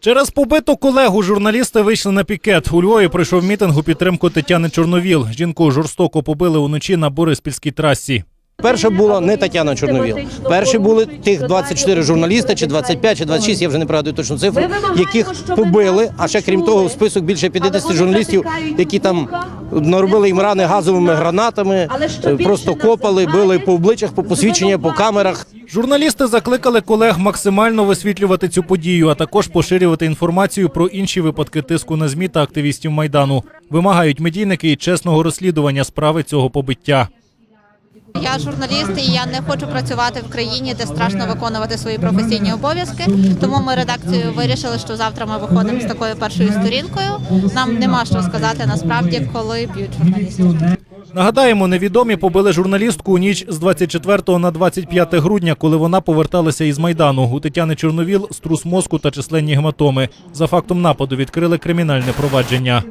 Через побиту колегу журналісти вийшли на пікет. У Львові пройшов мітинг у підтримку Тетяни Чорновіл. Жінку жорстоко побили уночі на Бориспільській трасі. Перша була не Тетяна Чорновіл. Перші були тих 24 журналіста, чи 25, чи 26, я вже не пригадую точну цифру, яких побили. А ще крім того, в список більше 50 журналістів, які там наробили їм рани газовими гранатами, е, просто копали, били по обличчях, по посвідчення, по камерах. Журналісти закликали колег максимально висвітлювати цю подію, а також поширювати інформацію про інші випадки тиску на змі та активістів майдану. Вимагають медійники і чесного розслідування справи цього побиття. Я журналіст і я не хочу працювати в країні, де страшно виконувати свої професійні обов'язки. Тому ми редакцією вирішили, що завтра ми виходимо з такою першою сторінкою. Нам нема що сказати насправді, коли б'ють журналістів. Нагадаємо, невідомі побили журналістку у ніч з 24 на 25 грудня, коли вона поверталася із майдану. У Тетяни Чорновіл струс мозку та численні гематоми. За фактом нападу відкрили кримінальне провадження.